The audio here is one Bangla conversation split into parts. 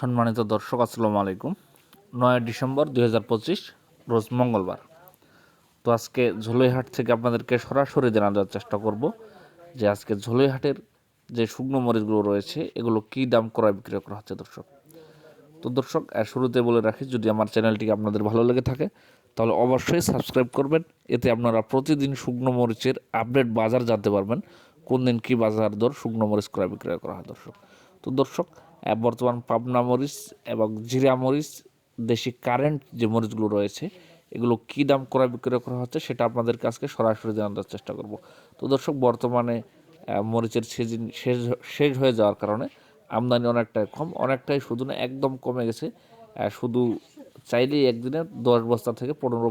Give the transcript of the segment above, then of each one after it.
সম্মানিত দর্শক, আসসালামু আলাইকুম। নয় ডিসেম্বর দু হাজার পঁচিশ, রোজ মঙ্গলবার। তো আজকে ঝোলইহাট থেকে আপনাদেরকে সরাসরি জানা দেওয়ার চেষ্টা করব যে আজকে ঝোলইহাটের যে শুকনো মরিচগুলো রয়েছে, এগুলো কী দাম ক্রয় বিক্রয় করা হচ্ছে দর্শক? তো দর্শক শুরুতে বলে রাখি, যদি আমার চ্যানেলটিকে আপনাদের ভালো লেগে থাকে, তাহলে অবশ্যই সাবস্ক্রাইব করবেন। এতে আপনারা প্রতিদিন শুকনো মরিচের আপডেট বাজার জানতে পারবেন, কোন দিন কী বাজার দর শুকনো মরিচ ক্রয় বিক্রয় করা হয় দর্শক। তো দর্শক বর্তমান পাবনা মরিচ এবং জিরা মরিচ, দেশি কারেন্ট যে মরিচগুলো রয়েছে, এগুলো কী দাম ক্রয় বিক্রয় করা হচ্ছে সেটা আপনাদের কাছকে সরাসরি জানানোর চেষ্টা করব। তো দর্শক, বর্তমানে মরিচের সিজন শেষ শেষ হয়ে যাওয়ার কারণে আমদানি অনেকটাই কম, অনেকটাই শুধু না, একদম কমে গেছে। শুধু চাইলেই একদিনে দশ বস্তা থেকে পনেরো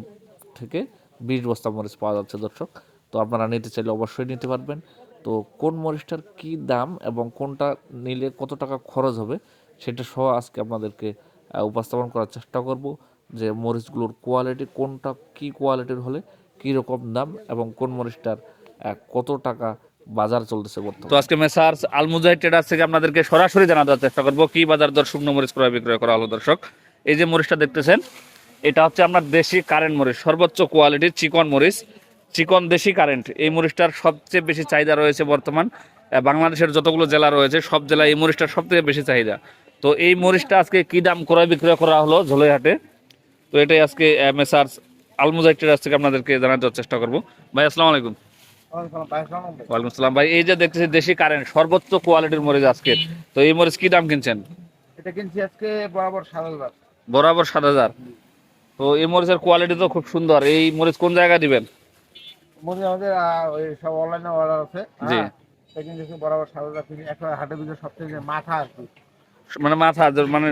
থেকে বিশ বস্তা মরিচ পাওয়া যাচ্ছে দর্শক। তো আপনারা নিতে চাইলে অবশ্যই নিতে পারবেন। তো কোন মরিচটার কী দাম এবং কোনটা নিলে কত টাকা খরচ হবে সেটা সহ আজকে আপনাদেরকে উপস্থাপন করার চেষ্টা করব যে মরিচগুলোর কোয়ালিটি কোনটা কি কোয়ালিটির হলে কী রকম দাম এবং কোন মরিচটার কত টাকা বাজার চলতেছে বর্তমানে। তো আজকে মেসার্স আলমুজাহিদ ট্রেডার্স থেকে আপনাদেরকে সরাসরি জানা দেওয়ার চেষ্টা করব, কি বাজার দর শুকনো মরিচ ক্রয় বিক্রয় করা হলো দর্শক? এই যে মরিচটা দেখতেছেন, এটা হচ্ছে আপনার দেশি কারেন্ট মরিচ, সর্বোচ্চ কোয়ালিটির চিকন মরিচ। চিকন দেশি কারেন্ট এই মরিচটার সবচেয়ে বেশি চাহিদা রয়েছে বর্তমান। বাংলাদেশের যতগুলো জেলা রয়েছে সব জেলায় এই মরিচটার সব থেকে বেশি চাহিদা। তো এই মরিচটা আজকে কি দাম ক্রয় বিক্রয় করা হলো ঝোলইহাটে তো এটাই আজকে মেসার্স আলমুজাহিদ ট্রেডার্স থেকে আপনাদেরকে দেওয়ার চেষ্টা করব। ভাই আসসালামু আলাইকুম। ওয়ালাইকুম আসসালাম। ভাই এই যে দেখতেছি দেশি কারেন্ট সর্বোচ্চ কোয়ালিটির মরিচ আজকে। তো এই মরিচ কি দাম কিনছেন? এটা কিনছি আজকে বরাবর সাত হাজার। বরাবর সাত হাজার। তো এই মরিচের কোয়ালিটি তো খুব সুন্দর। এই মরিচ কোন জায়গায় দিবেন? মনে আমাদের ওই সব অনলাইনে অর্ডার আছে। জি। হ্যাঁ, এটা বরাবর হাজার কিনি একটা হাটের ভিতরে সব থেকে মাথা আর কি। মানে মাথা যে- মানে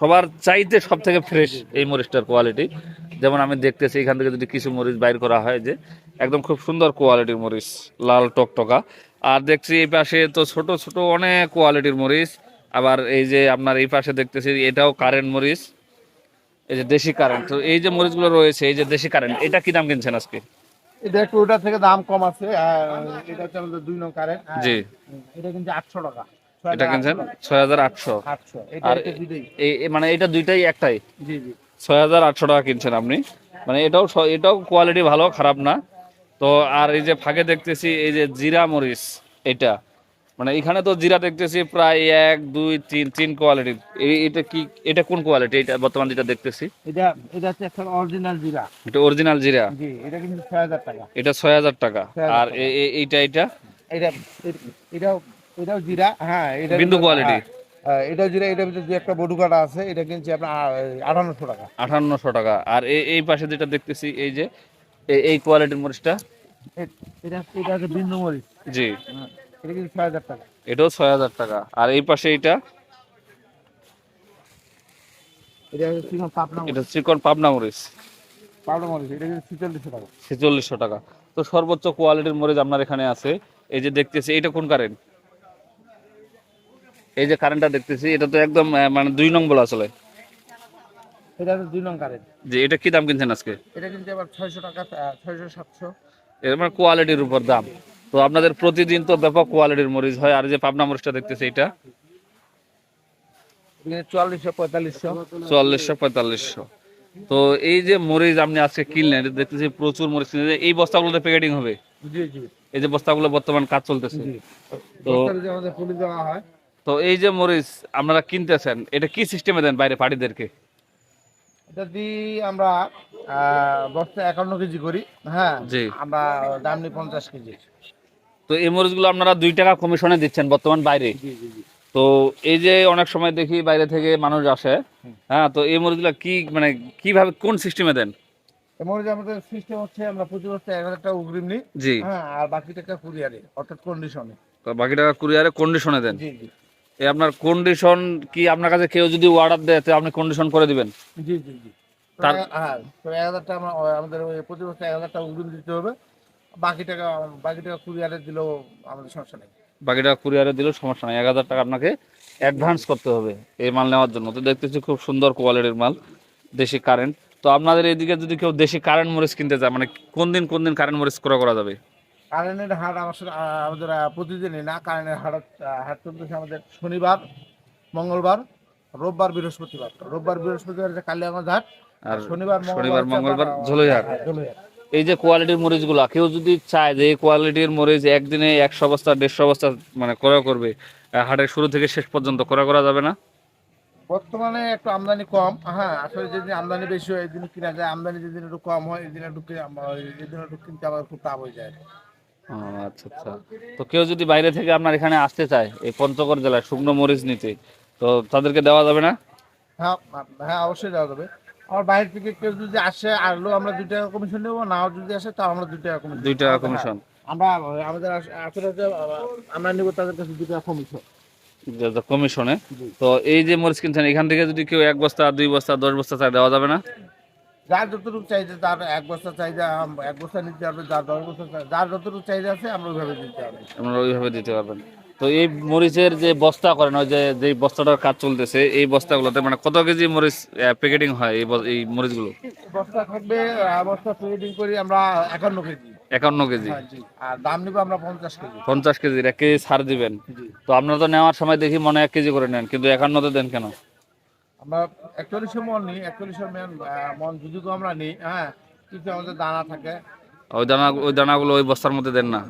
সবার চাইতে সব থেকে ফ্রেশ এই মরিচটার কোয়ালিটি যেমন আমি দেখতেছি এখান থেকে যদি কিছু মরিচ বাইর করা হয় যে একদম খুব সুন্দর কোয়ালিটির মরিচ লাল টকটকা। আর দেখছি এই পাশে তো ছোট ছোট অনেক কোয়ালিটির মরিচ। আবার এই যে আপনার এই পাশে দেখতেছি এটাও কারেন্ট মরিচ। এই যে দেশি কারেন্ট তো এই যে মরিচগুলো রয়েছে এই যে দেশি কারেন্ট এটা কি দাম কিনছেন আজকে? এটা একটু ওটা থেকে দাম কম আছে এটা হচ্ছে আমাদের দুই নং কারেন্ট জি। এটা কিন্তু আটশো টাকা। এটা কিনছেন? ছয় হাজার আটশো। আর মানে এটা দুইটাই একটাই? জি জি। ছয় হাজার আটশো টাকা কিনছেন আপনি। মানে এটাও এটাও কোয়ালিটি ভালো খারাপ না। তো আর এই যে ফাঁকে দেখতেছি এই যে জিরা মরিচ এটা। মানে এখানে তো জিরা দেখতেছি প্রায় এক দুই তিন তিন কোয়ালিটি এটা কি এটা কোন কোয়ালিটি এটা বর্তমান যেটা দেখতেছি। এটা এটা হচ্ছে একটা অরিজিনাল জিরা। এটা অরিজিনাল জিরা। জি এটা কিন্তু ছয় হাজার টাকা। এটা ছয় হাজার টাকা। আর এইটা এটা এটা এ- এটাও এটাও জিরা। হ্যাঁ এটা বিন্দু কোয়ালিটি এটা জিরা এটার ভিতরে যে একটা বডু কাটা আছে এটা কিনছি আপনার আঠারোশো টাকা। আঠান্নশো টাকা। আর এই এই পাশে যেটা দেখতেছি এই যে এই কোয়ালিটির মরিচটা? এটা এটা বিন্দু মরিচ। জি। হ্যাঁ, এটা কিন্তু টাকা। এটাও আর এই পাশে এটা চিকন পাবনা এটা চিকন পাবনা মরিচ। পাবনা মরিচ এটা কিন্তু ছিচল্লিশশো টাকা। ছেচল্লিশশো টাকা। তো সর্বোচ্চ কোয়ালিটির মরিচ আপনার এখানে আছে। এই যে দেখতেছি এটা কোন কারেন্ট এই যে কারেন্টটা দেখতেছি এটা তো একদম মানে দুই নং বলা চলে। এটা হচ্ছে দুই নং কারেন্ট যে এটা কি দাম কিনছেন আজকে? এটা কিন্তু আবার ছয়শো টাকা আহ, ছয়শো এর মানে কোয়ালিটির উপর দাম। তো আপনাদের প্রতিদিন তো ব্যাপক কোয়ালিটির মরিচ হয়। আর যে পাবনা মরিচটা দেখতেছি এটা এখানে চুয়াল্লিশশো পঁয়তাল্লিশশো। চুয়াল্লিশশো পঁয়তাল্লিশশো। তো এই যে মরিচ আপনি আজকে কিনলেন দেখতেছি প্রচুর মরিচ কিনলেন। এই বস্তাগুলোতে প্যাকেটিং হবে? জি জি। এই যে বস্তাগুলো বর্তমান কাজ চলতেছে। তো এই যে মরিচ আপনারা কিনতেছেন এটা কি সিস্টেমে দেন বাইরে পার্টিদেরকে এটা দিয়ে আমরা বস্তা একান্ন কেজি করি। হ্যাঁ। আমরা দাম নিই পঞ্চাশ কেজি। তো এই মরিচগুলো আপনারা দুই টাকা কমিশনে দিচ্ছেন বর্তমান বাইরে। তো এই যে অনেক সময় দেখি বাইরে থেকে মানুষ আসে হ্যাঁ তো এই মরিচগুলো কি মানে কীভাবে কোন সিস্টেমে দেন? আমাদের সিস্টেম হচ্ছে আমরা প্রতি বছর এক হাজার টাকা অগ্রিম নিই জি। হ্যাঁ আর বাকি টাকা কুরিয়ারে অর্থাৎ কন্ডিশনে তো বাকি টাকা কুরিয়ারে কন্ডিশনে দেন? জি জি। এই আপনার কন্ডিশন কি আপনার কাছে কেউ যদি অর্ডার দেয় তো আপনি কন্ডিশন করে দিবেন? জি জি জি। তার- হ্যাঁ তো এক হাজার টাকা আমাদের প্রতি বছর এক হাজার টাকা অগ্রিম দিতে হবে। বাকি টাকা বাকি টাকা কুরিয়ারে দিলেও আমাদের সমস্যা নেই। বাকি টাকা কুরিয়ারে দিলেও সমস্যা নাই। এক হাজার টাকা আপনাকে অ্যাডভান্স করতে হবে এই মাল নেওয়ার জন্য। তো দেখতেছি খুব সুন্দর কোয়ালিটির মাল দেশি কারেন্ট তো আপনাদের এইদিকে যদি কেউ দেশি কারেন্ট মরিচ কিনতে চায় মানে কোন দিন কোন দিন কারেন্ট মরিচ ক্রয় করা যাবে? কারেন্টের হাট আমাদের প্রতিদিনই না কারেন্টের হাট হাট চলতেছে আমাদের শনিবার মঙ্গলবার রোববার বৃহস্পতিবার। রোববার বৃহস্পতিবার কালিয়াগঞ্জ হাট আর শনিবার শনিবার মঙ্গলবার আপনার, ঝোলইহাট হ্যাঁ। এই যে কোয়ালিটির মরিচগুলো কেউ যদি চায় যে এই কোয়ালিটির মরিচ একদিনে একশো বস্তা দেড়শো বস্তা মানে ক্রয় করবে হাটের শুরু থেকে শেষ পর্যন্ত ক্রয় করা যাবে না? বর্তমানে একটু আমদানি কম। হ্যাঁ আসলে যেদিন আমদানি বেশি হয় এদিন কিনা যায় আমদানি যেদিন একটু কম হয় এদিন একটু এদিন একটু কিনতে আমার খুব তাপ হয়ে যায়। আচ্ছা আচ্ছা। তো কেউ যদি বাইরে থেকে আপনার এখানে আসতে চায় এই পঞ্চগড় জেলায় শুকনো মরিচ নিতে তো তাদেরকে দেওয়া যাবে না? হ্যাঁ হ্যাঁ অবশ্যই দেওয়া যাবে। আমার বাইরে থেকে কেউ যদি আসে আসলেও আমরা দুই টাকা কমিশন নেব নাও যদি আসে তাও আমরা দুই টাকা কমিশন দুই টাকা কমিশন আমরা আমাদের আসলে আমরা নিব তাদের কাছে দুই টাকা কমিশন কমিশনে তো এই যে মরিচ কিনছেন এখান থেকে যদি কেউ এক বস্তা দুই বস্তা দশ বস্তা চায় দেওয়া যাবে না? যার যতটুকু চাহিদা তার এক বস্তা চাহিদা এক বস্তা নিতে হবে যার দশ বস্তা যার যতটুকু চাহিদা আছে আমরা ওইভাবে দিতে হবে আপনারা ওইভাবে দিতে পারবেন তো এই মরিচের যে বস্তা করেন ওই যে যে বস্তাটার কাজ চলতেছে এই বস্তাগুলোতে মানে কত কেজি মরিচ প্যাকেটিং হয় এই এই মরিচগুলো? বস্তা থাকবে বস্তা ট্রেডিং করি আমরা একান্ন কেজি। একান্ন কেজি? হ্যাঁ, আর দাম নিবো আমরা পঞ্চাশ কেজি। পঞ্চাশ কেজির এক কেজি ছাড় দিবেন? তো আপনারা তো নেওয়ার সময় দেখি মনে এক কেজি করে নেন কিন্তু একান্নতে দেন কেন? আমরা একচল্লিশশো মন নিই একচল্লিশশো মন মন যদি আমরা নিই হ্যাঁ কিছু আমাদের দানা থাকে। ওই দানা ওই দানাগুলো ওই বস্তার মধ্যে দেন না।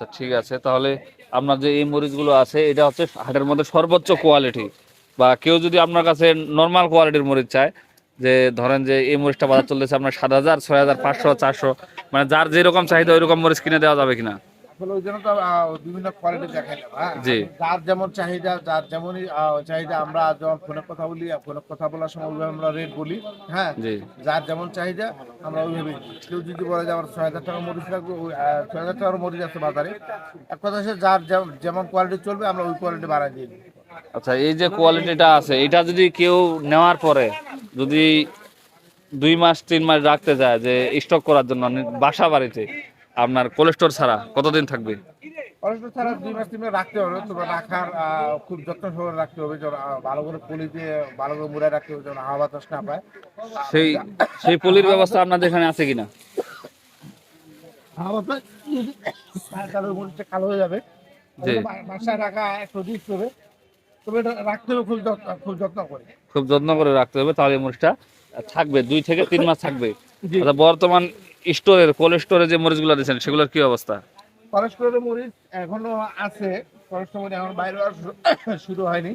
আচ্ছা ঠিক আছে। তাহলে আপনার যে এই মরিচগুলো আছে, এটা হচ্ছে হাটের মধ্যে সর্বোচ্চ কোয়ালিটি বা কেউ যদি আপনার কাছে নর্মাল কোয়ালিটির মরিচ চায়, যে ধরেন যে এই মরিচটা বাজার চলতেছে আপনার সাত হাজার, ছয় হাজার, পাঁচশো, চারশো মানে যার যেরকম চাহিদা ওইরকম মরিচ কিনে দেওয়া যাবে কিনা? আসলে ওই জন্য তো বিভিন্ন কোয়ালিটি দেখাইলাম হ্যাঁ যার যেমন চাহিদা যার যেমনই চাহিদা আমরা যখন ফোনে কথা বলি ফোনে কথা বলার সময় ওইভাবে আমরা রেট বলি হ্যাঁ? যার যেমন চাহিদা আমরা ওইভাবে কেউ যদি বলে যে আমার ছয় হাজার টাকা মরিচ লাগবে ওই, ছয় হাজার টাকার মরিচ আছে বাজারে। এক কথা যার যেমন- কোয়ালিটি চলবে আমরা ওই কোয়ালিটি বাড়াই দিই। আচ্ছা এই যে কোয়ালিটিটা আছে এটা যদি কেউ নেওয়ার পরে যদি দুই মাস তিন মাস রাখতে যায় যে স্টক করার জন্য নি- বাসা বাড়িতে আপনার কোলেস্টোর ছাড়া কতদিন থাকবে? অনেক ছাড়া দুই মাস তিন মাস রাখতে হবে। রাখার খুব যত্ন সহকারে রাখতে হবে। ভালো করে পলি দিয়ে ভালো করে মুড়ে রাখতে হবে যেন হাওয়া বাতাস না পায়। সেই সেই পলির ব্যবস্থা আপনাদের এখানে আছে কিনা? হাওয়া বাতাস তাহলে ওই কালো হয়ে যাবে। জি। বাসায় রাখা একটু রিস্ক হবে তবে রাখতে হবে খুব যত্ন খুব যত্ন করে। খুব যত্ন করে রাখতে হবে তাহলে এই থাকবে দুই থেকে তিন মাস থাকবে। আচ্ছা বর্তমান স্টোরের কোল্ড স্টোরে যে মরিচগুলো দিচ্ছেন সেগুলোর কি অবস্থা? পরস্পরের মরিচ এখনও আছে পরস্পর মরিচ এখন বাইরে শুরু- হয়নি।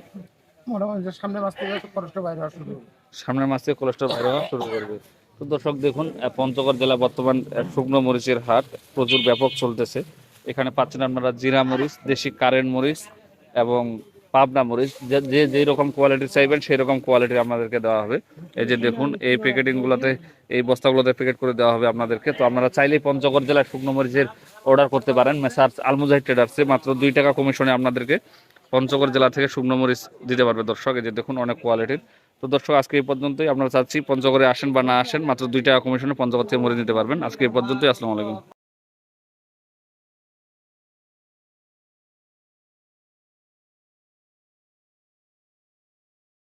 মোটামুটি যে সামনের মাস থেকে পরস্পর বাইরে হওয়া শুরু সামনের মাস থেকে কোলেস্ট্রল বাইরে হওয়া শুরু করবে। তো দর্শক দেখুন পঞ্চগড় জেলা বর্তমান শুকনো মরিচের হাট প্রচুর ব্যাপক চলতেছে। এখানে পাচ্ছেন আপনারা জিরা মরিচ দেশি কারেন্ট মরিচ এবং পাবনা মরিচ, যে যে, যেই রকম কোয়ালিটি চাইবেন সেই রকম কোয়ালিটি আপনাদেরকে দেওয়া হবে। এই যে দেখুন, এই প্যাকেটিং গুলোতে, এই বস্তাগুলোতে প্যাকেট করে দেওয়া হবে আপনাদেরকে। তো আপনারা চাইলেই পঞ্চগড় জেলায় শুকনো মরিচের অর্ডার করতে পারেন। মেসার্স আলমুজাহিদ ট্রেডার্সে মাত্র দুই টাকা কমিশনে আপনাদেরকে পঞ্চগড় জেলা থেকে শুকনো মরিচ দিতে পারবে দর্শক। এই যে দেখুন, অনেক কোয়ালিটির তো দর্শক, আজকে এই পর্যন্তই। আপনারা চাচ্ছি পঞ্চগড়ে আসেন বা না আসেন, মাত্র দুই টাকা কমিশনে পঞ্চগড় থেকে মরিচ নিতে পারবেন। আজকে এই পর্যন্তই। আসসালামু আলাইকুম।